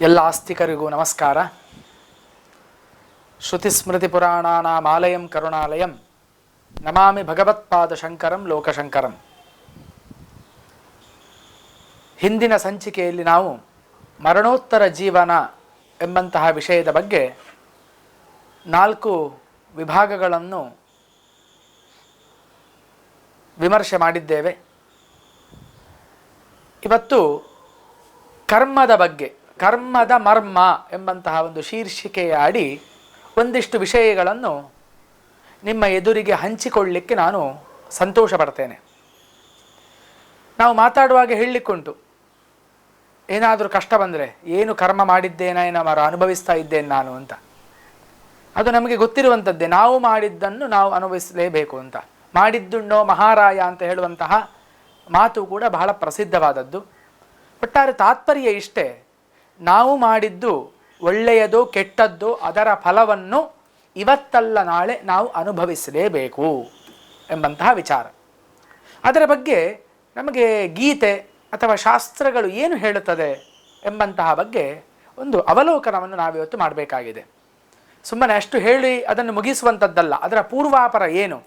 ಎಲ್ಲ ಆಸ್ತಿಕರಿಗೂ ನಮಸ್ಕಾರ. ಶ್ರುತಿಸ್ಮೃತಿ ಪುರಾಣಾನಾಮಾಲಯಂ ಕರುಣಾಲಯಂ. ನಮಾಮಿ ಭಗವತ್ಪಾದ ಶಂಕರಂ ಲೋಕಶಂಕರಂ ಹಿಂದಿನ ಸಂಚಿಕೆಯಲ್ಲಿ ನಾವು ಮರಣೋತ್ತರ ಜೀವನ ಎಂಬಂತಹ ವಿಷಯದ ಬಗ್ಗೆ ನಾಲ್ಕು ವಿಭಾಗಗಳನ್ನು ವಿಮರ್ಶೆ ಮಾಡಿದ್ದೇವೆ. ಇವತ್ತು ಕರ್ಮದ ಬಗ್ಗೆ. ಕರ್ಮದ ಮರ್ಮ ಎಂಬಂತಹ ಒಂದು ಶೀರ್ಷಿಕೆಯ ಅಡಿ ಒಂದಿಷ್ಟು ವಿಷಯಗಳನ್ನು ನಿಮ್ಮ ಎದುರಿಗೆ ಹಂಚಿಕೊಳ್ಳಿಕ್ಕೆ ನಾನು ಸಂತೋಷ ಪಡ್ತೇನೆ. ನಾವು ಮಾತಾಡುವಾಗ ಹೇಳಲಿಕ್ಕುಂಟು, ಏನಾದರೂ ಕಷ್ಟ ಬಂದರೆ ಏನು ಕರ್ಮ ಮಾಡಿದ್ದೇನ ನಾವು ಅನುಭವಿಸ್ತಾ ಇದ್ದೇನೆ ನಾನು ಅಂತ. ಅದು ನಮಗೆ ಗೊತ್ತಿರುವಂಥದ್ದೇ ನಾವು ಮಾಡಿದ್ದನ್ನು ನಾವು ಅನುಭವಿಸಲೇಬೇಕು ಅಂತ. ಮಾಡಿದ್ದುಣ್ಣೋ ಮಹಾರಾಯ ಅಂತ ಹೇಳುವಂತಹ ಮಾತು ಕೂಡ ಬಹಳ ಪ್ರಸಿದ್ಧವಾದದ್ದು. ಒಟ್ಟಾರೆ ತಾತ್ಪರ್ಯ ಇಷ್ಟೇ. ನಾವು ಮಾಡಿದ್ದು ಒಳ್ಳೆಯದೋ ಕೆಟ್ಟದ್ದೋ ಅದರ ಫಲವನ್ನು ಇವತ್ತಲ್ಲ ನಾಳೆ ನಾವು ಅನುಭವಿಸಲೇಬೇಕು ಎಂಬಂತಹ ವಿಚಾರ. ಅದರ ಬಗ್ಗೆ ನಮಗೆ ಗೀತೆ ಅಥವಾ ಶಾಸ್ತ್ರಗಳು ಏನು ಹೇಳುತ್ತದೆ ಎಂಬಂತಹ ಬಗ್ಗೆ ಒಂದು ಅವಲೋಕನವನ್ನು ನಾವಿವತ್ತು ಮಾಡಬೇಕಾಗಿದೆ. ಸುಮ್ಮನೆ ಅಷ್ಟು ಹೇಳಿ ಅದನ್ನು ಮುಗಿಸುವಂಥದ್ದಲ್ಲ ಅದರ ಪೂರ್ವಾಪರ ಏನು?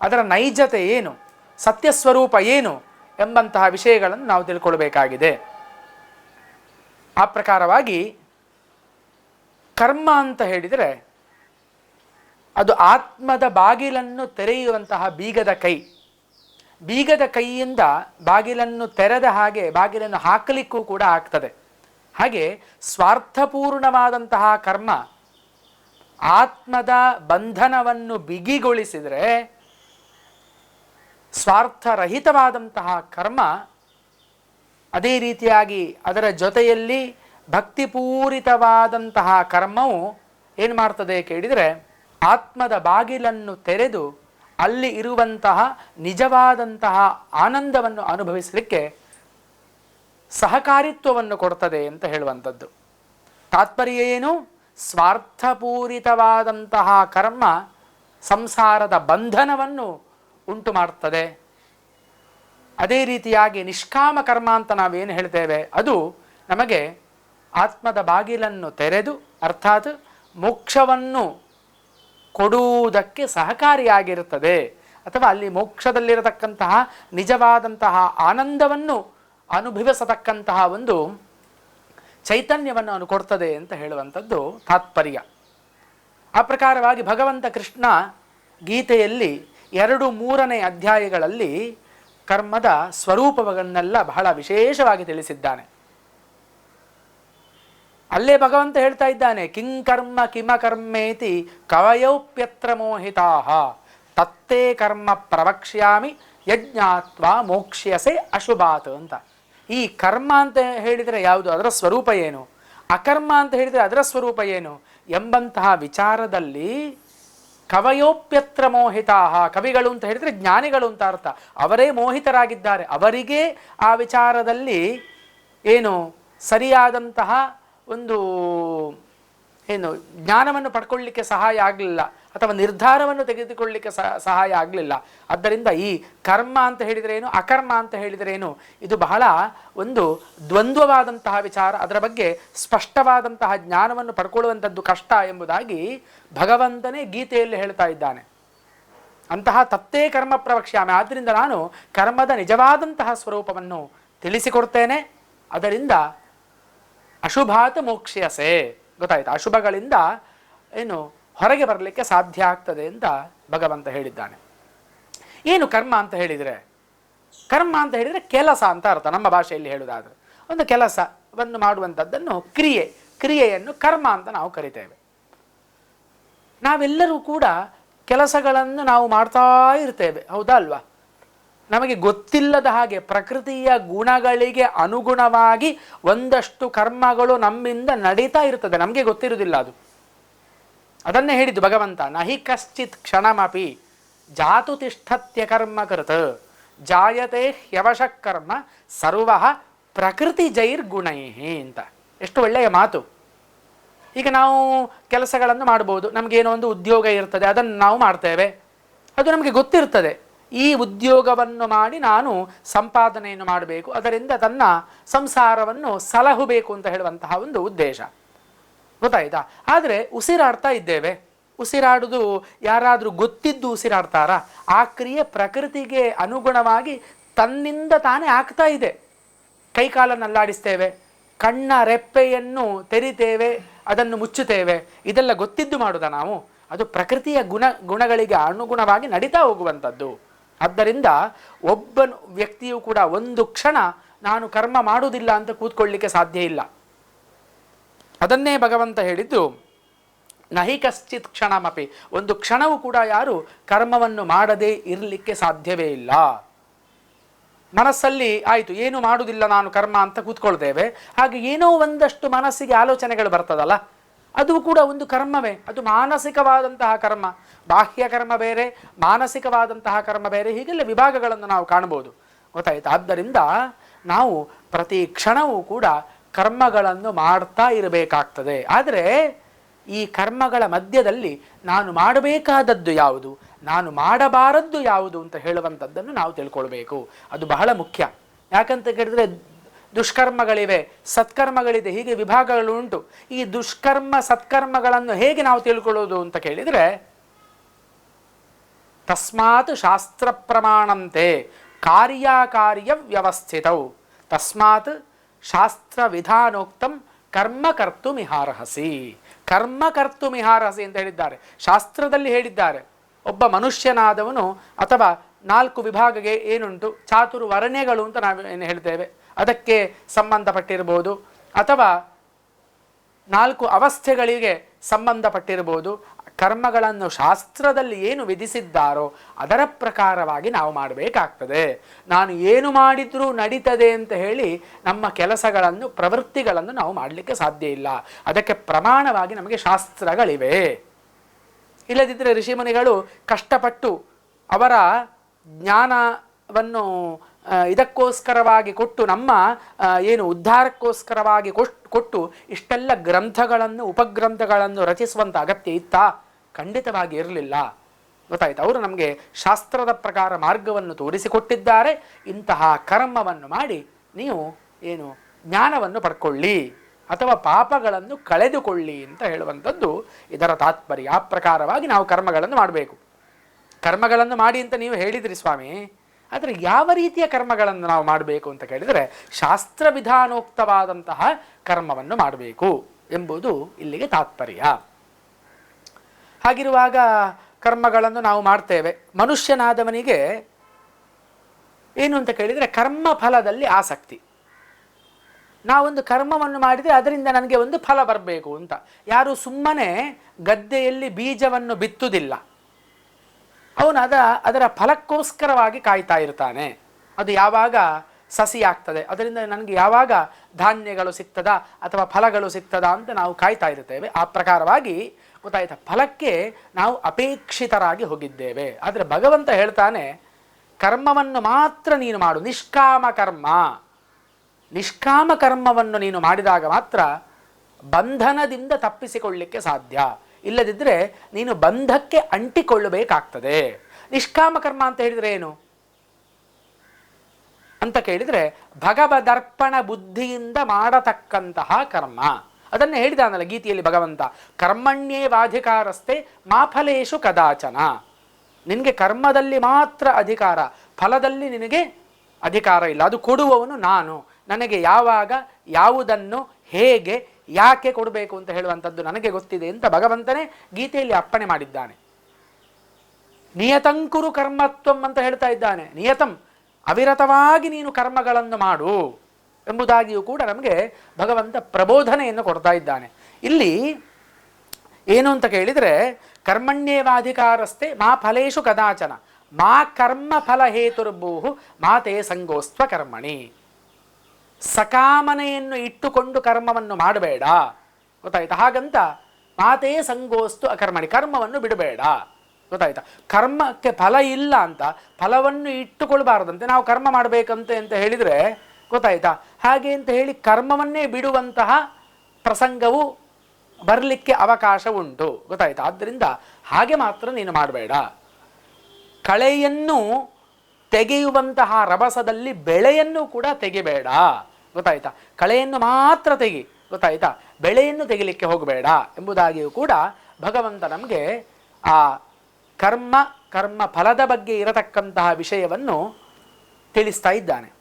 ಅದರ ನೈಜತೆ ಏನು? ಸತ್ಯಸ್ವರೂಪ ಏನು? ಎಂಬಂತಹ ವಿಷಯಗಳನ್ನು ನಾವು ತಿಳ್ಕೊಳ್ಬೇಕಾಗಿದೆ. ಆ ಪ್ರಕಾರವಾಗಿ ಕರ್ಮ ಅಂತ ಹೇಳಿದರೆ ಅದು ಆತ್ಮದ ಬಾಗಿಲನ್ನು ತೆರೆಯುವಂತಹ ಬೀಗದ ಕೈ. ಬೀಗದ ಕೈಯಿಂದ ಬಾಗಿಲನ್ನು ತೆರೆದ ಹಾಗೆ ಬಾಗಿಲನ್ನು ಹಾಕಲಿಕ್ಕೂ ಕೂಡ ಆಗ್ತದೆ. ಹಾಗೆ ಸ್ವಾರ್ಥಪೂರ್ಣವಾದಂತಹ ಕರ್ಮ ಆತ್ಮದ ಬಂಧನವನ್ನು ಬಿಗಿಗೊಳಿಸಿದರೆ ಸ್ವಾರ್ಥರಹಿತವಾದಂತಹ ಕರ್ಮ ಅದೇ ರೀತಿಯಾಗಿ ಅದರ ಜೊತೆಯಲ್ಲಿ ಭಕ್ತಿಪೂರಿತವಾದಂತಹ ಕರ್ಮವು ಏನು ಮಾಡ್ತದೆ ಕೇಳಿದರೆ ಆತ್ಮದ ಬಾಗಿಲನ್ನು ತೆರೆದು ಅಲ್ಲಿ ಇರುವಂತಹ ನಿಜವಾದಂತಹ ಆನಂದವನ್ನು ಅನುಭವಿಸಲಿಕ್ಕೆ ಸಹಕಾರಿತ್ವವನ್ನು ಕೊಡ್ತದೆ ಅಂತ ಹೇಳುವಂಥದ್ದು. ತಾತ್ಪರ್ಯ ಏನು? ಸ್ವಾರ್ಥಪೂರಿತವಾದಂತಹ ಕರ್ಮ ಸಂಸಾರದ ಬಂಧನವನ್ನು ಉಂಟು ಮಾಡ್ತದೆ ಅದೇ ರೀತಿಯಾಗಿ ನಿಷ್ಕಾಮ ಕರ್ಮ ಅಂತ ನಾವೇನು ಹೇಳ್ತೇವೆ? ಅದು ನಮಗೆ ಆತ್ಮದ ಬಾಗಿಲನ್ನು ತೆರೆದು, ಅರ್ಥಾತ್ ಮೋಕ್ಷವನ್ನು ಕೊಡುವುದಕ್ಕೆ ಸಹಕಾರಿಯಾಗಿರುತ್ತದೆ. ಅಥವಾ ಅಲ್ಲಿ ಮೋಕ್ಷದಲ್ಲಿರತಕ್ಕಂತಹ ನಿಜವಾದಂತಹ ಆನಂದವನ್ನು ಅನುಭವಿಸತಕ್ಕಂತಹ ಒಂದು ಚೈತನ್ಯವನ್ನು ಅವನು ಕೊಡ್ತದೆ ಅಂತ ಹೇಳುವಂಥದ್ದು ತಾತ್ಪರ್ಯ. ಆ ಪ್ರಕಾರವಾಗಿ ಭಗವಂತ ಕೃಷ್ಣ ಗೀತೆಯಲ್ಲಿ ಎರಡು ಮೂರನೇ ಅಧ್ಯಾಯಗಳಲ್ಲಿ ಕರ್ಮದ ಸ್ವರೂಪವನ್ನೆಲ್ಲ ಬಹಳ ವಿಶೇಷವಾಗಿ ತಿಳಿಸಿದ್ದಾನೆ. ಅಲ್ಲೇ ಭಗವಂತ ಹೇಳ್ತಾ ಇದ್ದಾನೆ ಕಿಂಕರ್ಮ ಕಿಮ ಕರ್ಮೇತಿ ಕವಯೋಪ್ಯತ್ರ ಮೋಹಿತಾ ತತ್ತೇ ಕರ್ಮ ಪ್ರವಕ್ಷ್ಯಾಮಿ ಯಜ್ಞಾತ್ವ ಮೋಕ್ಷ್ಯಸೆ ಅಶುಭಾತ್ ಅಂತ. ಈ ಕರ್ಮ ಅಂತ ಹೇಳಿದರೆ ಯಾವುದು? ಅದರ ಸ್ವರೂಪ ಏನು? ಅಕರ್ಮ ಅಂತ ಹೇಳಿದರೆ ಅದರ ಸ್ವರೂಪ ಏನು? ಎಂಬಂತಹ ವಿಚಾರದಲ್ಲಿ ಕವಯೋಪ್ಯತ್ರ ಮೋಹಿತಾ ಕವಿಗಳು ಅಂತ ಹೇಳಿದರೆ ಜ್ಞಾನಿಗಳು ಅಂತ ಅರ್ಥ. ಅವರೇ ಮೋಹಿತರಾಗಿದ್ದಾರೆ. ಅವರಿಗೆ ಆ ವಿಚಾರದಲ್ಲಿ ಏನು ಸರಿಯಾದಂತಹ ಒಂದು, ಏನು, ಜ್ಞಾನವನ್ನು ಪಡ್ಕೊಳ್ಳಿಕ್ಕೆ ಸಹಾಯ ಆಗಲಿಲ್ಲ. ಅಥವಾ ನಿರ್ಧಾರವನ್ನು ತೆಗೆದುಕೊಳ್ಳಲಿಕ್ಕೆ ಸಹಾಯ ಆಗಲಿಲ್ಲ. ಆದ್ದರಿಂದ ಈ ಕರ್ಮ ಅಂತ ಹೇಳಿದರೆ ಏನು, ಅಕರ್ಮ ಅಂತ ಹೇಳಿದರೆ ಏನು, ಇದು ಬಹಳ ಒಂದು ದ್ವಂದ್ವವಾದಂತಹ ವಿಚಾರ. ಅದರ ಬಗ್ಗೆ ಸ್ಪಷ್ಟವಾದಂತಹ ಜ್ಞಾನವನ್ನು ಪಡ್ಕೊಳ್ಳುವಂಥದ್ದು ಕಷ್ಟ ಎಂಬುದಾಗಿ ಭಗವಂತನೇ ಗೀತೆಯಲ್ಲಿ ಹೇಳ್ತಾ ಇದ್ದಾನೆ. ಅಂತಹ ತತ್ತೇ ಕರ್ಮ ಪ್ರವಕ್ಷ್ಯಾಮೆ. ಆದ್ದರಿಂದ ನಾನು ಕರ್ಮದ ನಿಜವಾದಂತಹ ಸ್ವರೂಪವನ್ನು ತಿಳಿಸಿಕೊಡ್ತೇನೆ. ಅದರಿಂದ ಅಶುಭಾತ ಮೋಕ್ಷಯಸೆ. ಗೊತ್ತಾಯಿತು? ಅಶುಭಗಳಿಂದ ಏನು ಹೊರಗೆ ಬರಲಿಕ್ಕೆ ಸಾಧ್ಯ ಆಗ್ತದೆ ಅಂತ ಭಗವಂತ ಹೇಳಿದ್ದಾನೆ. ಏನು ಕರ್ಮ ಅಂತ ಹೇಳಿದರೆ? ಕರ್ಮ ಅಂತ ಹೇಳಿದರೆ ಕೆಲಸ ಅಂತ ಅರ್ಥ. ನಮ್ಮ ಭಾಷೆಯಲ್ಲಿ ಹೇಳುವುದಾದರೆ ಒಂದು ಕೆಲಸವನ್ನು ಮಾಡುವಂಥದ್ದನ್ನು ಕ್ರಿಯೆ, ಕ್ರಿಯೆಯನ್ನು ಕರ್ಮ ಅಂತ ನಾವು ಕರಿತೇವೆ. ನಾವೆಲ್ಲರೂ ಕೂಡ ಕೆಲಸಗಳನ್ನು ನಾವು ಮಾಡ್ತಾ ಇರ್ತೇವೆ. ಹೌದಾ ಅಲ್ವಾ? ನಮಗೆ ಗೊತ್ತಿಲ್ಲದ ಹಾಗೆ ಪ್ರಕೃತಿಯ ಗುಣಗಳಿಗೆ ಅನುಗುಣವಾಗಿ ಒಂದಷ್ಟು ಕರ್ಮಗಳು ನಮ್ಮಿಂದ ನಡೀತಾ ಇರ್ತದೆ. ನಮಗೆ ಗೊತ್ತಿರುವುದಿಲ್ಲ ಅದು. ಅದನ್ನೇ ಹೇಳಿದ್ದು ಭಗವಂತ, ನಹಿ ಕಶ್ಚಿತ್ ಕ್ಷಣಮಪಿ ಜಾತು ತಿಷ್ಠತ್ಯ ಕರ್ಮ ಕೃತ, ಜಾಯತೆ ಹ್ಯವಶ ಕರ್ಮ ಸರ್ವ ಪ್ರಕೃತಿ ಜೈರ್ ಜೈರ್ಗುಣೈ ಅಂತ. ಎಷ್ಟು ಒಳ್ಳೆಯ ಮಾತು. ಈಗ ನಾವು ಕೆಲಸಗಳನ್ನು ಮಾಡ್ಬೋದು, ನಮಗೇನೋ ಒಂದು ಉದ್ಯೋಗ ಇರ್ತದೆ, ಅದನ್ನು ನಾವು ಮಾಡ್ತೇವೆ. ಅದು ನಮಗೆ ಗೊತ್ತಿರ್ತದೆ. ಈ ಉದ್ಯೋಗವನ್ನು ಮಾಡಿ ನಾನು ಸಂಪಾದನೆಯನ್ನು ಮಾಡಬೇಕು, ಅದರಿಂದ ತನ್ನ ಸಂಸಾರವನ್ನು ಸಲಹಬೇಕು ಅಂತ ಹೇಳುವಂತಹ ಒಂದು ಉದ್ದೇಶ. ಗೊತ್ತಾಯ್ತಾ? ಆದರೆ ಉಸಿರಾಡ್ತಾ ಇದ್ದೇವೆ. ಉಸಿರಾಡೋದು ಯಾರಾದರೂ ಗೊತ್ತಿದ್ದು ಉಸಿರಾಡ್ತಾರಾ? ಆ ಕ್ರಿಯೆ ಪ್ರಕೃತಿಗೆ ಅನುಗುಣವಾಗಿ ತನ್ನಿಂದ ತಾನೇ ಆಗ್ತಾ ಇದೆ. ಕೈಕಾಲನ್ನು ಅಲ್ಲಾಡಿಸ್ತೇವೆ. ಕಣ್ಣ ರೆಪ್ಪೆಯನ್ನು ತೆರಿತೇವೆ. ಅದನ್ನು ಮುಚ್ಚುತ್ತೇವೆ. ಇದೆಲ್ಲ ಗೊತ್ತಿದ್ದು ಮಾಡುವುದ ನಾವು? ಅದು ಪ್ರಕೃತಿಯ ಗುಣ, ಗುಣಗಳಿಗೆ ಅನುಗುಣವಾಗಿ ನಡೀತಾ ಹೋಗುವಂಥದ್ದು. ಆದ್ದರಿಂದ ಒಬ್ಬ ವ್ಯಕ್ತಿಯು ಕೂಡ ಒಂದು ಕ್ಷಣ ನಾನು ಕರ್ಮ ಮಾಡುವುದಿಲ್ಲ ಅಂತ ಕೂತ್ಕೊಳ್ಳಿಕ್ಕೆ ಸಾಧ್ಯ ಇಲ್ಲ. ಅದನ್ನೇ ಭಗವಂತ ಹೇಳಿದ್ದು, ನಹಿ ಕಶ್ಚಿತ್ ಕ್ಷಣಮಪಿ. ಒಂದು ಕ್ಷಣವೂ ಕೂಡ ಯಾರು ಕರ್ಮವನ್ನು ಮಾಡದೇ ಇರಲಿಕ್ಕೆ ಸಾಧ್ಯವೇ ಇಲ್ಲ. ಮನಸ್ಸಲ್ಲಿ ಆಯಿತು, ಏನು ಮಾಡುವುದಿಲ್ಲ ನಾನು ಕರ್ಮ ಅಂತ ಕೂತ್ಕೊಳ್ತೇವೆ. ಹಾಗೆ ಏನೋ ಒಂದಷ್ಟು ಮನಸ್ಸಿಗೆ ಆಲೋಚನೆಗಳು ಬರ್ತದಲ್ಲ, ಅದು ಕೂಡ ಒಂದು ಕರ್ಮವೇ. ಅದು ಮಾನಸಿಕವಾದಂತಹ ಕರ್ಮ. ಬಾಹ್ಯ ಕರ್ಮ ಬೇರೆ, ಮಾನಸಿಕವಾದಂತಹ ಕರ್ಮ ಬೇರೆ, ಹೀಗೆಲ್ಲ ವಿಭಾಗಗಳನ್ನು ನಾವು ಕಾಣ್ಬೋದು ಗೊತ್ತಾಯಿತು? ಆದ್ದರಿಂದ ನಾವು ಪ್ರತಿ ಕ್ಷಣವೂ ಕೂಡ ಕರ್ಮಗಳನ್ನು ಮಾಡ್ತಾ ಇರಬೇಕಾಗ್ತದೆ. ಆದರೆ ಈ ಕರ್ಮಗಳ ಮಧ್ಯದಲ್ಲಿ ನಾನು ಮಾಡಬೇಕಾದದ್ದು ಯಾವುದು? ನಾನು ಮಾಡಬಾರದ್ದು ಯಾವುದು ಅಂತ ಹೇಳುವಂಥದ್ದನ್ನು ನಾವು ತಿಳ್ಕೊಳ್ಬೇಕು. ಅದು ಬಹಳ ಮುಖ್ಯ. ಯಾಕಂತ ಕೇಳಿದ್ರೆ ದುಷ್ಕರ್ಮಗಳಿವೆ, ಸತ್ಕರ್ಮಗಳಿದೆ, ಹೀಗೆ ವಿಭಾಗಗಳು ಉಂಟು ಈ ದುಷ್ಕರ್ಮ, ಸತ್ಕರ್ಮಗಳನ್ನು ಹೇಗೆ ನಾವು ತಿಳ್ಕೊಳ್ಳೋದು ಅಂತ ಕೇಳಿದರೆ, ತಸ್ಮಾತ್ ಶಾಸ್ತ್ರ ಪ್ರಮಾಣಂತೆ ಕಾರ್ಯಕಾರ್ಯ ವ್ಯವಸ್ಥಿತವು ತಸ್ಮಾತ್ ಶಾಸ್ತ್ರ ವಿಧಾನೋಕ್ತಂ ಕರ್ಮ ಕರ್ತು ಮಿಹಾರಹಸಿ ಕರ್ಮ ಕರ್ತು ಮಿಹಾರಹಸಿ ಅಂತ ಹೇಳಿದ್ದಾರೆ. ಶಾಸ್ತ್ರದಲ್ಲಿ ಹೇಳಿದ್ದಾರೆ. ಒಬ್ಬ ಮನುಷ್ಯನಾದವನು ಅಥವಾ ನಾಲ್ಕು ವಿಭಾಗಗೆ ಏನುಂಟು? ಚಾತುರ್ವರ್ಣ್ಯಗಳು ಅಂತ ನಾವು ಏನು ಹೇಳ್ತೇವೆ. ಅದಕ್ಕೆ ಸಂಬಂಧಪಟ್ಟಿರ್ಬೋದು. ಅಥವಾ ನಾಲ್ಕು ಅವಸ್ಥೆಗಳಿಗೆ ಸಂಬಂಧಪಟ್ಟಿರ್ಬೋದು. ಕರ್ಮಗಳನ್ನು ಶಾಸ್ತ್ರದಲ್ಲಿ ಏನು ವಿಧಿಸಿದ್ದಾರೋ ಅದರ ಪ್ರಕಾರವಾಗಿ ನಾವು ಮಾಡಬೇಕಾಗ್ತದೆ. ನಾನು ಏನು ಮಾಡಿದರೂ ನಡೀತದೆ ಅಂತ ಹೇಳಿ ನಮ್ಮ ಕೆಲಸಗಳನ್ನು, ಪ್ರವೃತ್ತಿಗಳನ್ನು ನಾವು ಮಾಡಲಿಕ್ಕೆ ಸಾಧ್ಯ ಇಲ್ಲ. ಅದಕ್ಕೆ ಪ್ರಮಾಣವಾಗಿ ನಮಗೆ ಶಾಸ್ತ್ರಗಳಿವೆ. ಇಲ್ಲದಿದ್ದರೆ ಋಷಿಮುನಿಗಳು ಕಷ್ಟಪಟ್ಟು ಅವರ ಜ್ಞಾನವನ್ನು ಇದಕ್ಕೋಸ್ಕರವಾಗಿ ಕೊಟ್ಟು ನಮ್ಮ ಏನು ಉದ್ಧಾರಕ್ಕೋಸ್ಕರವಾಗಿ ಕೊಟ್- ಕೊಟ್ಟು ಇಷ್ಟೆಲ್ಲ ಗ್ರಂಥಗಳನ್ನು, ಉಪಗ್ರಂಥಗಳನ್ನು ರಚಿಸುವಂಥ ಅಗತ್ಯ ಇತ್ತಾ? ಖಂಡಿತವಾಗಿ ಇರಲಿಲ್ಲ. ಗೊತ್ತಾಯ್ತು? ಅವರು ನಮಗೆ ಶಾಸ್ತ್ರದ ಪ್ರಕಾರ ಮಾರ್ಗವನ್ನು ತೋರಿಸಿಕೊಟ್ಟಿದ್ದಾರೆ. ಇಂತಹ ಕರ್ಮವನ್ನು ಮಾಡಿ ನೀವು ಏನು ಜ್ಞಾನವನ್ನು ಪಡ್ಕೊಳ್ಳಿ ಅಥವಾ ಪಾಪಗಳನ್ನು ಕಳೆದುಕೊಳ್ಳಿ ಅಂತ ಹೇಳುವಂಥದ್ದು ಇದರ ತಾತ್ಪರ್ಯ. ಆ ಪ್ರಕಾರವಾಗಿ ನಾವು ಕರ್ಮಗಳನ್ನು ಮಾಡಬೇಕು. ಕರ್ಮಗಳನ್ನು ಮಾಡಿ ಅಂತ ನೀವು ಹೇಳಿದಿರಿ ಸ್ವಾಮಿ, ಆದರೆ ಯಾವ ರೀತಿಯ ಕರ್ಮಗಳನ್ನು ನಾವು ಮಾಡಬೇಕು ಅಂತ ಕೇಳಿದರೆ ಶಾಸ್ತ್ರ ವಿಧಾನೋಕ್ತವಾದಂತಹ ಕರ್ಮವನ್ನು ಮಾಡಬೇಕು ಎಂಬುದು ಇಲ್ಲಿಗೆ ತಾತ್ಪರ್ಯ. ಹಾಗಿರುವಾಗ ಕರ್ಮಗಳನ್ನು ನಾವು ಮಾಡ್ತೇವೆ. ಮನುಷ್ಯನಾದವನಿಗೆ ಏನು ಅಂತ ಕೇಳಿದರೆ ಕರ್ಮ ಫಲದಲ್ಲಿ ಆಸಕ್ತಿ. ನಾವೊಂದು ಕರ್ಮವನ್ನು ಮಾಡಿದರೆ ಅದರಿಂದ ನನಗೆ ಒಂದು ಫಲ ಬರಬೇಕು ಅಂತ. ಯಾರು ಸುಮ್ಮನೆ ಗದ್ದೆಯಲ್ಲಿ ಬೀಜವನ್ನು ಬಿತ್ತುವುದಿಲ್ಲ. ಅವನು ಅದ, ಅದರ ಫಲಕ್ಕೋಸ್ಕರವಾಗಿ ಕಾಯ್ತಾ ಇರ್ತಾನೆ. ಅದು ಯಾವಾಗ ಸಸಿ ಆಗ್ತದೆ ಅದರಿಂದ ನನಗೆ ಯಾವಾಗ ಧಾನ್ಯಗಳು ಸಿಗ್ತದಾ ಅಥವಾ ಫಲಗಳು ಸಿಗ್ತದಾ ಅಂತ ನಾವು ಕಾಯ್ತಾ ಇರ್ತೇವೆ ಆ ಪ್ರಕಾರವಾಗಿ ಗೊತ್ತಾಯ್ತಾ ಫಲಕ್ಕೆ ನಾವು ಅಪೇಕ್ಷಿತರಾಗಿ ಹೋಗಿದ್ದೇವೆ. ಆದರೆ ಭಗವಂತ ಹೇಳ್ತಾನೆ, ಕರ್ಮವನ್ನು ಮಾತ್ರ ನೀನು ಮಾಡು. ನಿಷ್ಕಾಮ ಕರ್ಮ. ನಿಷ್ಕಾಮ ಕರ್ಮವನ್ನು ನೀನು ಮಾಡಿದಾಗ ಮಾತ್ರ ಬಂಧನದಿಂದ ತಪ್ಪಿಸಿಕೊಳ್ಳಿಕ್ಕೆ ಸಾಧ್ಯ. ಇಲ್ಲದಿದ್ದರೆ ನೀನು ಬಂಧಕ್ಕೆ ಅಂಟಿಕೊಳ್ಳಬೇಕಾಗ್ತದೆ. ನಿಷ್ಕಾಮ ಕರ್ಮ ಅಂತ ಹೇಳಿದರೆ ಏನು? ಅಂತ ಕೇಳಿದರೆ ಭಗವದರ್ಪಣ ಬುದ್ಧಿಯಿಂದ ಮಾಡತಕ್ಕಂತಹ ಕರ್ಮ. ಅದನ್ನೇ ಹೇಳಿದಾನಲ್ಲ ಗೀತೆಯಲ್ಲಿ ಭಗವಂತ, ಕರ್ಮಣ್ಯೇ ವಾಧಿಕಾರಸ್ತೆ ಮಾಫಲೇಶು ಕದಾಚನ. ನಿನಗೆ ಕರ್ಮದಲ್ಲಿ ಮಾತ್ರ ಅಧಿಕಾರ, ಫಲದಲ್ಲಿ ನಿನಗೆ ಅಧಿಕಾರ ಇಲ್ಲ. ಅದು ಕೊಡುವವನು ನಾನು. ನನಗೆ ಯಾವಾಗ, ಯಾವುದನ್ನು, ಹೇಗೆ, ಯಾಕೆ ಕೊಡಬೇಕು ಅಂತ ಹೇಳುವಂಥದ್ದು ನನಗೆ ಗೊತ್ತಿದೆ ಅಂತ ಭಗವಂತನೇ ಗೀತೆಯಲ್ಲಿ ಅಪ್ಪಣೆ ಮಾಡಿದ್ದಾನೆ. ನಿಯತಂಕುರು ಕರ್ಮತ್ವಂ ಅಂತ ಹೇಳ್ತಾ ಇದ್ದಾನೆ. ನಿಯತಂ, ಅವಿರತವಾಗಿ ನೀನು ಕರ್ಮಗಳನ್ನು ಮಾಡು. ಎಂಬುದಾಗಿಯೂ ಕೂಡ ನಮಗೆ ಭಗವಂತ ಪ್ರಬೋಧನೆಯನ್ನು ಕೊಡ್ತಾ ಇದ್ದಾನೆ. ಇಲ್ಲಿ ಏನು ಅಂತ ಕೇಳಿದರೆ, ಕರ್ಮಣ್ಯೇವಾಧಿಕಾರಸ್ಥೆ ಮಾ ಫಲೇಶು ಕದಾಚನ, ಮಾ ಕರ್ಮ ಫಲ ಹೇತುರ್ಭೂಹು ಮಾತೇ ಸಂಗೋಸ್ತ್ವ ಕರ್ಮಣಿ. ಸಕಾಮನೆಯನ್ನು ಇಟ್ಟುಕೊಂಡು ಕರ್ಮವನ್ನು ಮಾಡಬೇಡ. ಗೊತ್ತಾಯ್ತಾ? ಹಾಗಂತ ಮಾತೇ ಸಂಗೋಸ್ತು ಅಕರ್ಮಣಿ, ಕರ್ಮವನ್ನು ಬಿಡಬೇಡ. ಗೊತ್ತಾಯ್ತಾ? ಕರ್ಮಕ್ಕೆ ಫಲ ಇಲ್ಲ ಅಂತ, ಫಲವನ್ನು ಇಟ್ಟುಕೊಳ್ಬಾರ್ದಂತೆ ನಾವು ಕರ್ಮ ಮಾಡಬೇಕಂತೆ ಅಂತ ಹೇಳಿದರೆ ಗೊತ್ತಾಯ್ತಾ? ಹಾಗೆ ಅಂತ ಹೇಳಿ ಕರ್ಮವನ್ನೇ ಬಿಡುವಂತಹ ಪ್ರಸಂಗವು ಬರಲಿಕ್ಕೆ ಅವಕಾಶ ಉಂಟು ಗೊತ್ತಾಯ್ತಾ? ಆದ್ದರಿಂದ ಹಾಗೆ ಮಾತ್ರ ನೀನು ಮಾಡಬೇಡ. ಕಳೆಯನ್ನು ತೆಗೆಯುವಂತಹ ರಭಸದಲ್ಲಿ ಬೆಳೆಯನ್ನು ಕೂಡ ತೆಗೆಬೇಡ. ಗೊತ್ತಾಯ್ತಾ? ಕಳೆಯನ್ನು ಮಾತ್ರ ತೆಗಿ. ಗೊತ್ತಾಯ್ತಾ? ಬೆಳೆಯನ್ನು ತೆಗಿಲಿಕ್ಕೆ ಹೋಗಬೇಡ ಎಂಬುದಾಗಿಯೂ ಕೂಡ ಭಗವಂತ ನಮಗೆ ಆ ಕರ್ಮ ಕರ್ಮ ಫಲದ ಬಗ್ಗೆ ಇರತಕ್ಕಂತಹ ವಿಷಯವನ್ನು ತಿಳಿಸ್ತಾ ಇದ್ದಾನೆ.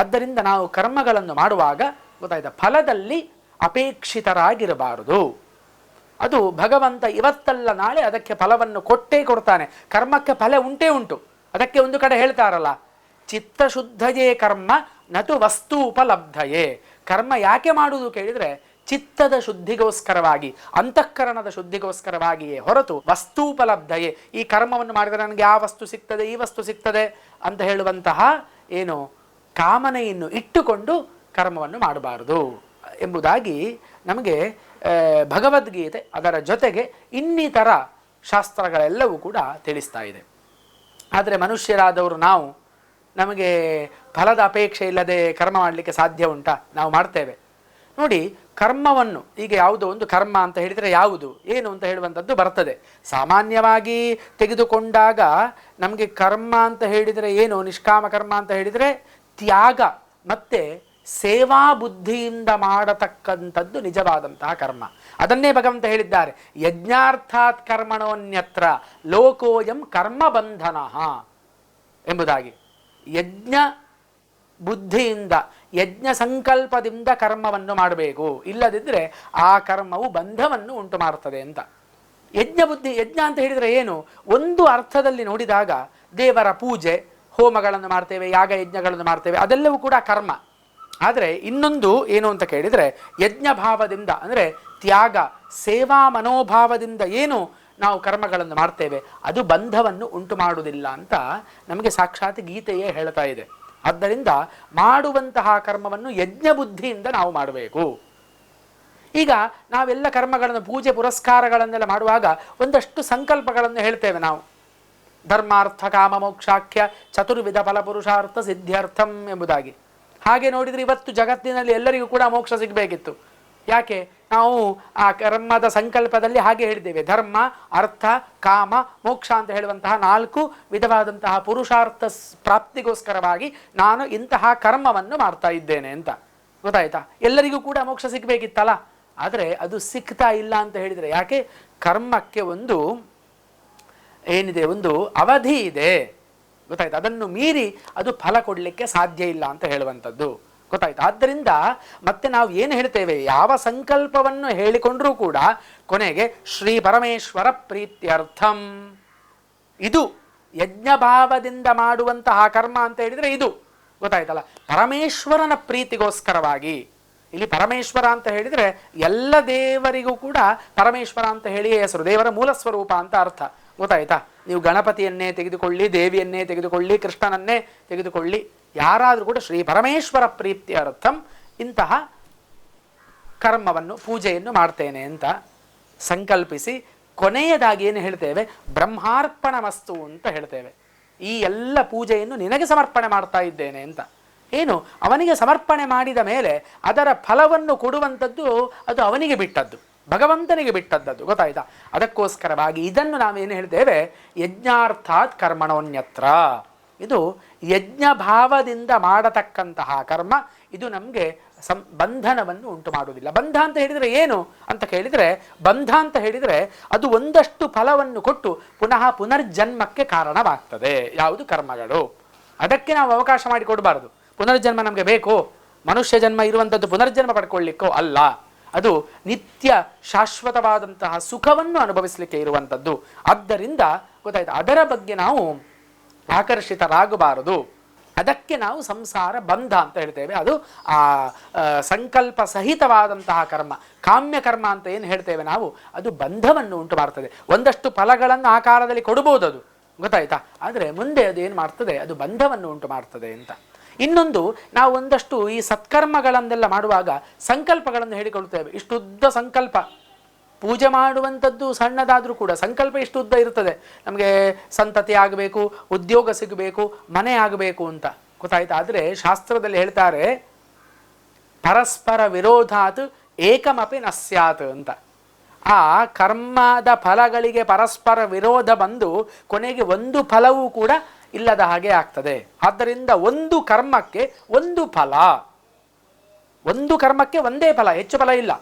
ಆದ್ದರಿಂದ ನಾವು ಕರ್ಮಗಳನ್ನು ಮಾಡುವಾಗ ಗೊತ್ತಾಯ್ತ? ಫಲದಲ್ಲಿ ಅಪೇಕ್ಷಿತರಾಗಿರಬಾರದು. ಅದು ಭಗವಂತ ಇವತ್ತಲ್ಲ ನಾಳೆ ಅದಕ್ಕೆ ಫಲವನ್ನು ಕೊಟ್ಟೇ ಕೊಡ್ತಾನೆ. ಕರ್ಮಕ್ಕೆ ಫಲ ಉಂಟೇ ಉಂಟು. ಅದಕ್ಕೆ ಒಂದು ಕಡೆ ಹೇಳ್ತಾರಲ್ಲ, ಚಿತ್ತಶುದ್ಧಯೇ ಕರ್ಮ ನಟು ವಸ್ತು ಉಪಲಬ್ಧಯೇ ಕರ್ಮ ಯಾಕೆ ಮಾಡುವುದು ಕೇಳಿದರೆ, ಚಿತ್ತದ ಶುದ್ಧಿಗೋಸ್ಕರವಾಗಿ, ಅಂತಃಕರಣದ ಶುದ್ಧಿಗೋಸ್ಕರವಾಗಿಯೇ ಹೊರತು ವಸ್ತೂಪಲಬ್ಧಯೇ. ಈ ಕರ್ಮವನ್ನು ಮಾಡಿದರೆ ನನಗೆ ಆ ವಸ್ತು ಸಿಗ್ತದೆ, ಈ ವಸ್ತು ಸಿಗ್ತದೆ ಅಂತ ಹೇಳುವಂತಹ ಏನು ಕಾಮನೆಯನ್ನು ಇಟ್ಟುಕೊಂಡು ಕರ್ಮವನ್ನು ಮಾಡಬಾರದು ಎಂಬುದಾಗಿ ನಮಗೆ ಭಗವದ್ಗೀತೆ ಅದರ ಜೊತೆಗೆ ಇನ್ನಿತರ ಶಾಸ್ತ್ರಗಳೆಲ್ಲವೂ ಕೂಡ ತಿಳಿಸ್ತಾ ಇದೆ. ಆದರೆ ಮನುಷ್ಯರಾದವರು ನಾವು ನಮಗೆ ಫಲದ ಅಪೇಕ್ಷೆ ಇಲ್ಲದೆ ಕರ್ಮ ಮಾಡಲಿಕ್ಕೆ ಸಾಧ್ಯ ಉಂಟಾ? ನಾವು ಮಾಡ್ತೇವೆ. ನೋಡಿ, ಕರ್ಮವನ್ನು, ಈಗ ಯಾವುದೋ ಒಂದು ಕರ್ಮ ಅಂತ ಹೇಳಿದರೆ ಯಾವುದು? ಏನು ಅಂತ ಹೇಳುವಂಥದ್ದು ಬರ್ತದೆ. ಸಾಮಾನ್ಯವಾಗಿ ತೆಗೆದುಕೊಂಡಾಗ ನಮಗೆ ಕರ್ಮ ಅಂತ ಹೇಳಿದರೆ ಏನು? ನಿಷ್ಕಾಮ ಕರ್ಮ ಅಂತ ಹೇಳಿದರೆ ತ್ಯಾಗ ಮತ್ತು ಸೇವಾ ಬುದ್ಧಿಯಿಂದ ಮಾಡತಕ್ಕಂಥದ್ದು ನಿಜವಾದಂತಹ ಕರ್ಮ. ಅದನ್ನೇ ಭಗವಂತ ಹೇಳಿದ್ದಾರೆ. ಯಜ್ಞಾರ್ಥಾತ್ ಕರ್ಮಣೋನ್ಯತ್ರ ಲೋಕೋಯಂ ಕರ್ಮ ಬಂಧನ ಎಂಬುದಾಗಿ. ಯಜ್ಞ ಬುದ್ಧಿಯಿಂದ, ಯಜ್ಞ ಸಂಕಲ್ಪದಿಂದ ಕರ್ಮವನ್ನು ಮಾಡಬೇಕು. ಇಲ್ಲದಿದ್ದರೆ ಆ ಕರ್ಮವು ಬಂಧವನ್ನು ಉಂಟು ಮಾಡುತ್ತದೆ ಅಂತ. ಯಜ್ಞ ಬುದ್ಧಿ ಯಜ್ಞ ಅಂತ ಹೇಳಿದರೆ ಏನು? ಒಂದು ಅರ್ಥದಲ್ಲಿ ನೋಡಿದಾಗ ದೇವರ ಪೂಜೆ ಹೋಮಗಳನ್ನು ಮಾಡ್ತೇವೆ ಯಾಗ ಯಜ್ಞಗಳನ್ನು ಮಾಡ್ತೇವೆ, ಅದೆಲ್ಲವೂ ಕೂಡ ಕರ್ಮ. ಆದರೆ ಇನ್ನೊಂದು ಏನು ಅಂತ ಕೇಳಿದರೆ ಯಜ್ಞ ಭಾವದಿಂದ ಅಂದರೆ ತ್ಯಾಗ, ಸೇವಾ ಮನೋಭಾವದಿಂದ ಏನು ನಾವು ಕರ್ಮಗಳನ್ನು ಮಾಡ್ತೇವೆ, ಅದು ಬಂಧವನ್ನು ಉಂಟು ಮಾಡುವುದಿಲ್ಲ ಅಂತ ನಮಗೆ ಸಾಕ್ಷಾತ್ ಗೀತೆಯೇ ಹೇಳ್ತಾ ಇದೆ. ಆದ್ದರಿಂದ ಮಾಡುವಂತಹ ಕರ್ಮವನ್ನು ಯಜ್ಞ ಬುದ್ಧಿಯಿಂದ ನಾವು ಮಾಡಬೇಕು. ಈಗ ನಾವೆಲ್ಲ ಕರ್ಮಗಳನ್ನು, ಪೂಜೆ ಪುರಸ್ಕಾರಗಳನ್ನೆಲ್ಲ ಮಾಡುವಾಗ ಒಂದಷ್ಟು ಸಂಕಲ್ಪಗಳನ್ನು ಹೇಳ್ತೇವೆ ನಾವು. ಧರ್ಮಾರ್ಥ ಕಾಮ ಮೋಕ್ಷಾಖ್ಯ ಚತುರ್ವಿಧ ಫಲಪುರುಷಾರ್ಥ ಸಿದ್ಧಾರ್ಥಂ ಎಂಬುದಾಗಿ. ಹಾಗೆ ನೋಡಿದರೆ ಇವತ್ತು ಜಗತ್ತಿನಲ್ಲಿ ಎಲ್ಲರಿಗೂ ಕೂಡ ಮೋಕ್ಷ ಸಿಗಬೇಕಿತ್ತು. ಯಾಕೆ? ನಾವು ಆ ಕರ್ಮದ ಸಂಕಲ್ಪದಲ್ಲಿ ಹಾಗೆ ಹೇಳಿದ್ದೇವೆ. ಧರ್ಮ, ಅರ್ಥ, ಕಾಮ, ಮೋಕ್ಷ ಅಂತ ಹೇಳುವಂತಹ ನಾಲ್ಕು ವಿಧವಾದಂತಹ ಪುರುಷಾರ್ಥ ಪ್ರಾಪ್ತಿಗೋಸ್ಕರವಾಗಿ ನಾನು ಇಂತಹ ಕರ್ಮವನ್ನು ಮಾಡ್ತಾ ಇದ್ದೇನೆ ಅಂತ. ಗೊತ್ತಾಯ್ತಾ? ಎಲ್ಲರಿಗೂ ಕೂಡ ಮೋಕ್ಷ ಸಿಗಬೇಕಿತ್ತಲ್ಲ. ಆದರೆ ಅದು ಸಿಗ್ತಾ ಇಲ್ಲ ಅಂತ ಹೇಳಿದರೆ ಯಾಕೆ? ಕರ್ಮಕ್ಕೆ ಒಂದು ಏನಿದೆ? ಒಂದು ಅವಧಿ ಇದೆ. ಗೊತ್ತಾಯ್ತು? ಅದನ್ನು ಮೀರಿ ಅದು ಫಲ ಕೊಡಲಿಕ್ಕೆ ಸಾಧ್ಯ ಇಲ್ಲ ಅಂತ ಹೇಳುವಂಥದ್ದು. ಗೊತ್ತಾಯ್ತು? ಆದ್ದರಿಂದ ಮತ್ತೆ ನಾವು ಏನು ಹೇಳ್ತೇವೆ? ಯಾವ ಸಂಕಲ್ಪವನ್ನು ಹೇಳಿಕೊಂಡರೂ ಕೂಡ ಕೊನೆಗೆ ಶ್ರೀ ಪರಮೇಶ್ವರ ಪ್ರೀತ್ಯರ್ಥಂ. ಇದು ಯಜ್ಞಭಾವದಿಂದ ಮಾಡುವಂತಹ ಕರ್ಮ ಅಂತ ಹೇಳಿದರೆ ಇದು. ಗೊತ್ತಾಯ್ತಲ್ಲ? ಪರಮೇಶ್ವರನ ಪ್ರೀತಿಗೋಸ್ಕರವಾಗಿ. ಇಲ್ಲಿ ಪರಮೇಶ್ವರ ಅಂತ ಹೇಳಿದರೆ ಎಲ್ಲ ದೇವರಿಗೂ ಕೂಡ ಪರಮೇಶ್ವರ ಅಂತ ಹೇಳಿಯೇ ಹೆಸರು. ದೇವರ ಮೂಲ ಸ್ವರೂಪ ಅಂತ ಅರ್ಥ. ಗೊತ್ತಾಯ್ತಾ? ನೀವು ಗಣಪತಿಯನ್ನೇ ತೆಗೆದುಕೊಳ್ಳಿ, ದೇವಿಯನ್ನೇ ತೆಗೆದುಕೊಳ್ಳಿ, ಕೃಷ್ಣನನ್ನೇ ತೆಗೆದುಕೊಳ್ಳಿ, ಯಾರಾದರೂ ಕೂಡ ಶ್ರೀ ಪರಮೇಶ್ವರ ಪ್ರೀತ್ಯರ್ಥಂ ಇಂತಹ ಕರ್ಮವನ್ನು, ಪೂಜೆಯನ್ನು ಮಾಡ್ತೇನೆ ಅಂತ ಸಂಕಲ್ಪಿಸಿ ಕೊನೆಯದಾಗಿ ಏನು ಹೇಳ್ತೇವೆ? ಬ್ರಹ್ಮಾರ್ಪಣ ವಸ್ತು ಅಂತ ಹೇಳ್ತೇವೆ. ಈ ಎಲ್ಲ ಪೂಜೆಯನ್ನು ನಿನಗೆ ಸಮರ್ಪಣೆ ಮಾಡ್ತಾ ಇದ್ದೇನೆ ಅಂತ. ಏನು? ಅವನಿಗೆ ಸಮರ್ಪಣೆ ಮಾಡಿದ ಮೇಲೆ ಅದರ ಫಲವನ್ನು ಕೊಡುವಂಥದ್ದು ಅದು ಅವನಿಗೆ ಬಿಟ್ಟದ್ದು. ಭಗವಂತನಿಗೆ ಬಿಟ್ಟದ್ದು ಗೊತ್ತಾಯ್ತಾ? ಅದಕ್ಕೋಸ್ಕರವಾಗಿ ಇದನ್ನು ನಾವೇನು ಹೇಳ್ತೇವೆ? ಯಜ್ಞಾರ್ಥಾತ್ ಕರ್ಮಣೋನ್ಯತ್ರ. ಇದು ಯಜ್ಞ ಭಾವದಿಂದ ಮಾಡತಕ್ಕಂತಹ ಕರ್ಮ. ಇದು ನಮಗೆ ಸಂ, ಬಂಧನವನ್ನು ಉಂಟು ಮಾಡುವುದಿಲ್ಲ ಬಂಧ ಅಂತ ಹೇಳಿದರೆ ಏನು? ಅಂತ ಕೇಳಿದರೆ, ಬಂಧ ಅಂತ ಹೇಳಿದರೆ ಅದು ಒಂದಷ್ಟು ಫಲವನ್ನು ಕೊಟ್ಟು ಪುನಃ ಪುನರ್ಜನ್ಮಕ್ಕೆ ಕಾರಣವಾಗ್ತದೆ. ಯಾವುದು? ಕರ್ಮಗಳು. ಅದಕ್ಕೆ ನಾವು ಅವಕಾಶ ಮಾಡಿಕೊಡಬಾರದು. ಪುನರ್ಜನ್ಮ ನಮಗೆ ಬೇಕು. ಮನುಷ್ಯ ಜನ್ಮ ಇರುವಂಥದ್ದು ಪುನರ್ಜನ್ಮ ಪಡ್ಕೊಳ್ಳಿಕ್ಕೋ? ಅಲ್ಲ. ಅದು ನಿತ್ಯ ಶಾಶ್ವತವಾದಂತಹ ಸುಖವನ್ನು ಅನುಭವಿಸಲಿಕ್ಕೆ ಇರುವಂಥದ್ದು. ಆದ್ದರಿಂದ ಗೊತ್ತಾಯ್ತು, ಅದರ ಬಗ್ಗೆ ನಾವು ಆಕರ್ಷಿತರಾಗಬಾರದು. ಅದಕ್ಕೆ ನಾವು ಸಂಸಾರ ಬಂಧ ಅಂತ ಹೇಳ್ತೇವೆ. ಅದು ಆ ಸಂಕಲ್ಪ ಸಹಿತವಾದಂತಹ ಕರ್ಮ, ಕಾಮ್ಯ ಕರ್ಮ ಅಂತ ಏನು ಹೇಳ್ತೇವೆ ನಾವು, ಅದು ಬಂಧವನ್ನು ಉಂಟು ಮಾಡ್ತದೆ. ಒಂದಷ್ಟು ಫಲಗಳನ್ನು ಆಕಾರದಲ್ಲಿ ಕೊಡಬಹುದು ಅದು ಗೊತ್ತಾಯ್ತಾ? ಆದರೆ ಮುಂದೆ ಅದು ಏನು ಮಾಡ್ತದೆ? ಅದು ಬಂಧವನ್ನು ಉಂಟು ಮಾಡ್ತದೆ ಅಂತ. ಇನ್ನೊಂದು, ನಾವು ಒಂದಷ್ಟು ಈ ಸತ್ಕರ್ಮಗಳನ್ನೆಲ್ಲ ಮಾಡುವಾಗ ಸಂಕಲ್ಪಗಳನ್ನು ಹೇಳಿಕೊಳ್ತೇವೆ ಇಷ್ಟುದ್ದ ಸಂಕಲ್ಪ. ಪೂಜೆ ಮಾಡುವಂಥದ್ದು ಸಣ್ಣದಾದರೂ ಕೂಡ ಸಂಕಲ್ಪ ಇಷ್ಟು ಉದ್ದ ಇರ್ತದೆ. ನಮಗೆ ಸಂತತಿ ಆಗಬೇಕು, ಉದ್ಯೋಗ ಸಿಗಬೇಕು, ಮನೆ ಆಗಬೇಕು ಅಂತ. ಗೊತ್ತಾಯ್ತು? ಆದರೆ ಶಾಸ್ತ್ರದಲ್ಲಿ ಹೇಳ್ತಾರೆ, ಪರಸ್ಪರ ವಿರೋಧಾತ್ ಏಕಮಪಿ ನ ಅಂತ. ಆ ಕರ್ಮದ ಫಲಗಳಿಗೆ ಪರಸ್ಪರ ವಿರೋಧ ಬಂದು ಕೊನೆಗೆ ಒಂದು ಫಲವೂ ಕೂಡ ಇಲ್ಲದ ಹಾಗೆ ಆಗ್ತದೆ. ಆದ್ದರಿಂದ ಒಂದು ಕರ್ಮಕ್ಕೆ ಒಂದು ಫಲ. ಒಂದು ಕರ್ಮಕ್ಕೆ ಒಂದೇ ಫಲ, ಹೆಚ್ಚು ಫಲ ಇಲ್ಲ.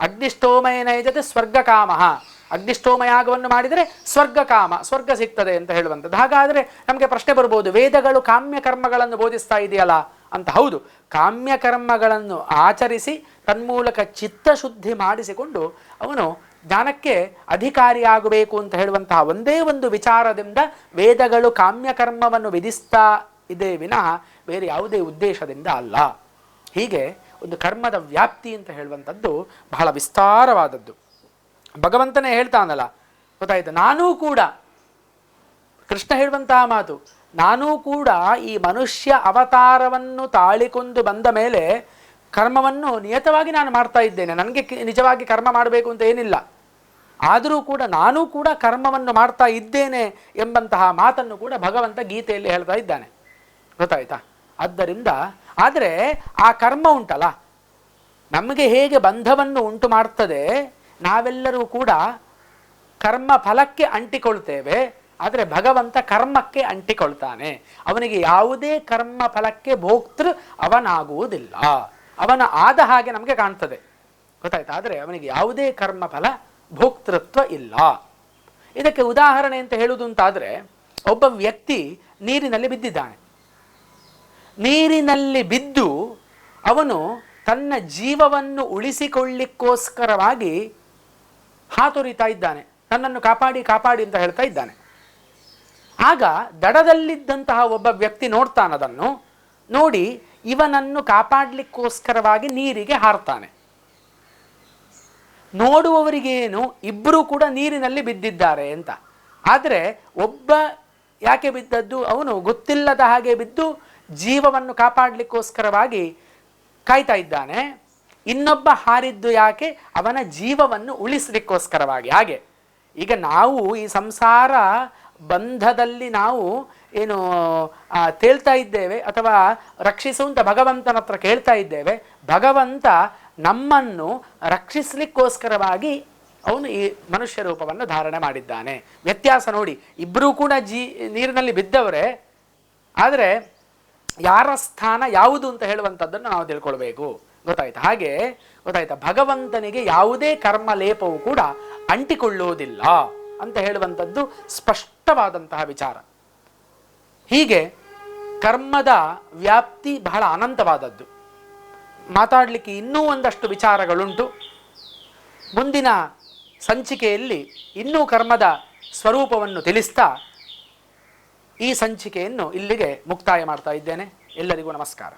ಅಗ್ನಿಷ್ಠೋಮಯನ ಜೊತೆ ಸ್ವರ್ಗಕಾಮ. ಕಾಮ ಯಾಗವನ್ನು ಮಾಡಿದರೆ ಸ್ವರ್ಗಕಾಮ, ಸ್ವರ್ಗ ಸಿಗ್ತದೆ ಅಂತ ಹೇಳುವಂಥದ್ದು. ಹಾಗಾದರೆ ನಮಗೆ ಪ್ರಶ್ನೆ ಬರ್ಬೋದು, ವೇದಗಳು ಕಾಮ್ಯ ಕರ್ಮಗಳನ್ನು ಬೋಧಿಸ್ತಾ ಇದೆಯಲ್ಲ? ಅಂತ ಹೌದು. ಕಾಮ್ಯ ಕರ್ಮಗಳನ್ನು ಆಚರಿಸಿ ತನ್ಮೂಲಕ ಚಿತ್ತಶುದ್ಧಿ ಮಾಡಿಸಿಕೊಂಡು ಅವನು ಜ್ಞಾನಕ್ಕೆ ಅಧಿಕಾರಿಯಾಗಬೇಕು ಅಂತ ಹೇಳುವಂತಹ ಒಂದೇ ಒಂದು ವಿಚಾರದಿಂದ ವೇದಗಳು ಕಾಮ್ಯ ಕರ್ಮವನ್ನು ವಿಧಿಸ್ತಾ ಇದೆ ವಿನಃ ಬೇರೆ ಯಾವುದೇ ಉದ್ದೇಶದಿಂದ ಅಲ್ಲ. ಹೀಗೆ ಒಂದು ಕರ್ಮದ ವ್ಯಾಪ್ತಿ ಅಂತ ಹೇಳುವಂಥದ್ದು ಬಹಳ ವಿಸ್ತಾರವಾದದ್ದು. ಭಗವಂತನೇ ಹೇಳ್ತಾನಲ್ಲ, ಗೊತ್ತಾಯ್ತು? ನಾನೂ ಕೂಡ, ಕೃಷ್ಣ ಹೇಳುವಂತಹ ಮಾತು, ನಾನೂ ಕೂಡ ಈ ಮನುಷ್ಯ ಅವತಾರವನ್ನು ತಾಳಿಕೊಂಡು ಬಂದ ಮೇಲೆ ಕರ್ಮವನ್ನು ನಿಯತವಾಗಿ ನಾನು ಮಾಡ್ತಾ ಇದ್ದೇನೆ. ನನಗೆ ನಿಜವಾಗಿ ಕರ್ಮ ಮಾಡಬೇಕು ಅಂತ ಏನಿಲ್ಲ. ಆದರೂ ಕೂಡ ನಾನೂ ಕೂಡ ಕರ್ಮವನ್ನು ಮಾಡ್ತಾ ಇದ್ದೇನೆ ಎಂಬಂತಹ ಮಾತನ್ನು ಕೂಡ ಭಗವಂತ ಗೀತೆಯಲ್ಲಿ ಹೇಳ್ತಾ ಇದ್ದಾನೆ. ಗೊತ್ತಾಯ್ತಾ? ಆದ್ದರಿಂದ ಆದರೆ ಆ ಕರ್ಮ ಉಂಟಲ್ಲ. ನಮಗೆ ಹೇಗೆ ಬಂಧವನ್ನು ಉಂಟು ಮಾಡ್ತದೆ, ನಾವೆಲ್ಲರೂ ಕೂಡ ಕರ್ಮ ಫಲಕ್ಕೆ ಅಂಟಿಕೊಳ್ತೇವೆ, ಆದರೆ ಭಗವಂತ ಕರ್ಮಕ್ಕೆ ಅಂಟಿಕೊಳ್ತಾನೆ. ಅವನಿಗೆ ಯಾವುದೇ ಕರ್ಮ ಫಲಕ್ಕೆ ಭೋಕ್ತೃ ಅವನಾಗುವುದಿಲ್ಲ. ಅವನ ಆದ ಹಾಗೆ ನಮಗೆ ಕಾಣ್ತದೆ. ಗೊತ್ತಾಯ್ತಾ? ಆದರೆ ಅವನಿಗೆ ಯಾವುದೇ ಕರ್ಮ ಫಲ ಭೋಕ್ತೃತ್ವ ಇಲ್ಲ. ಇದಕ್ಕೆ ಉದಾಹರಣೆ ಅಂತ ಹೇಳುವುದು ಅಂತಾದರೆ, ಒಬ್ಬ ವ್ಯಕ್ತಿ ನೀರಿನಲ್ಲಿ ಬಿದ್ದಿದ್ದಾನೆ. ನೀರಿನಲ್ಲಿ ಬಿದ್ದು ಅವನು ತನ್ನ ಜೀವವನ್ನು ಉಳಿಸಿಕೊಳ್ಳಿಕ್ಕೋಸ್ಕರವಾಗಿ ಹಾತೊರಿತಾ ಇದ್ದಾನೆ. ನನ್ನನ್ನು ಕಾಪಾಡಿ ಕಾಪಾಡಿ ಅಂತ ಹೇಳ್ತಾ ಇದ್ದಾನೆ. ಆಗ ದಡದಲ್ಲಿದ್ದಂತಹ ಒಬ್ಬ ವ್ಯಕ್ತಿ ನೋಡ್ತಾನದನ್ನು ನೋಡಿ ಇವನನ್ನು ಕಾಪಾಡಲಿಕ್ಕೋಸ್ಕರವಾಗಿ ನೀರಿಗೆ ಹಾರ್ತಾನೆ. ನೋಡುವವರಿಗೇನು ಇಬ್ಬರೂ ಕೂಡ ನೀರಿನಲ್ಲಿ ಬಿದ್ದಿದ್ದಾರೆ ಅಂತ. ಆದರೆ ಒಬ್ಬ ಯಾಕೆ ಬಿದ್ದದ್ದು? ಅವನು ಗೊತ್ತಿಲ್ಲದ ಹಾಗೆ ಬಿದ್ದು ಜೀವವನ್ನು ಕಾಪಾಡಲಿಕ್ಕೋಸ್ಕರವಾಗಿ ಕಾಯ್ತಾ ಇದ್ದಾನೆ. ಇನ್ನೊಬ್ಬ ಹಾರಿದ್ದು ಯಾಕೆ? ಅವನ ಜೀವವನ್ನು ಉಳಿಸಲಿಕ್ಕೋಸ್ಕರವಾಗಿ. ಹಾಗೆ. ಈಗ ನಾವು ಈ ಸಂಸಾರ ಬಂಧದಲ್ಲಿ ನಾವು ಏನು ತೇಳ್ತಾ ಇದ್ದೇವೆ ಅಥವಾ ರಕ್ಷಿಸು ಅಂತ ಭಗವಂತನ ಹತ್ರ ಕೇಳ್ತಾ ಇದ್ದೇವೆ, ಭಗವಂತ ನಮ್ಮನ್ನು ರಕ್ಷಿಸಲಿಕ್ಕೋಸ್ಕರವಾಗಿ ಅವನು ಈ ಮನುಷ್ಯ ರೂಪವನ್ನು ಧಾರಣೆ ಮಾಡಿದ್ದಾನೆ. ವ್ಯತ್ಯಾಸ ನೋಡಿ ಇಬ್ಬರೂ ಕೂಡ ಜೀ, ನೀರಿನಲ್ಲಿ ಬಿದ್ದವರೇ, ಆದರೆ ಯಾರ ಸ್ಥಾನ ಯಾವುದು ಅಂತ ಹೇಳುವಂಥದ್ದನ್ನು ನಾವು ತಿಳ್ಕೊಳ್ಬೇಕು. ಗೊತ್ತಾಯ್ತಾ? ಹಾಗೆ ಗೊತ್ತಾಯ್ತಾ? ಭಗವಂತನಿಗೆ ಯಾವುದೇ ಕರ್ಮ ಲೇಪವು ಕೂಡ ಅಂಟಿಕೊಳ್ಳುವುದಿಲ್ಲ ಅಂತ ಹೇಳುವಂಥದ್ದು ಸ್ಪಷ್ಟವಾದಂತಹ ವಿಚಾರ. ಹೀಗೆ ಕರ್ಮದ ವ್ಯಾಪ್ತಿ ಬಹಳ ಅನಂತವಾದದ್ದು. ಮಾತಾಡಲಿಕ್ಕೆ ಇನ್ನೂ ಒಂದಷ್ಟು ವಿಚಾರಗಳುಂಟು. ಮುಂದಿನ ಸಂಚಿಕೆಯಲ್ಲಿ ಇನ್ನೂ ಕರ್ಮದ ಸ್ವರೂಪವನ್ನು ತಿಳಿಸ್ತಾ ಈ ಸಂಚಿಕೆಯನ್ನು ಇಲ್ಲಿಗೆ ಮುಕ್ತಾಯ ಮಾಡ್ತಾ ಇದ್ದೇನೆ. ಎಲ್ಲರಿಗೂ ನಮಸ್ಕಾರ.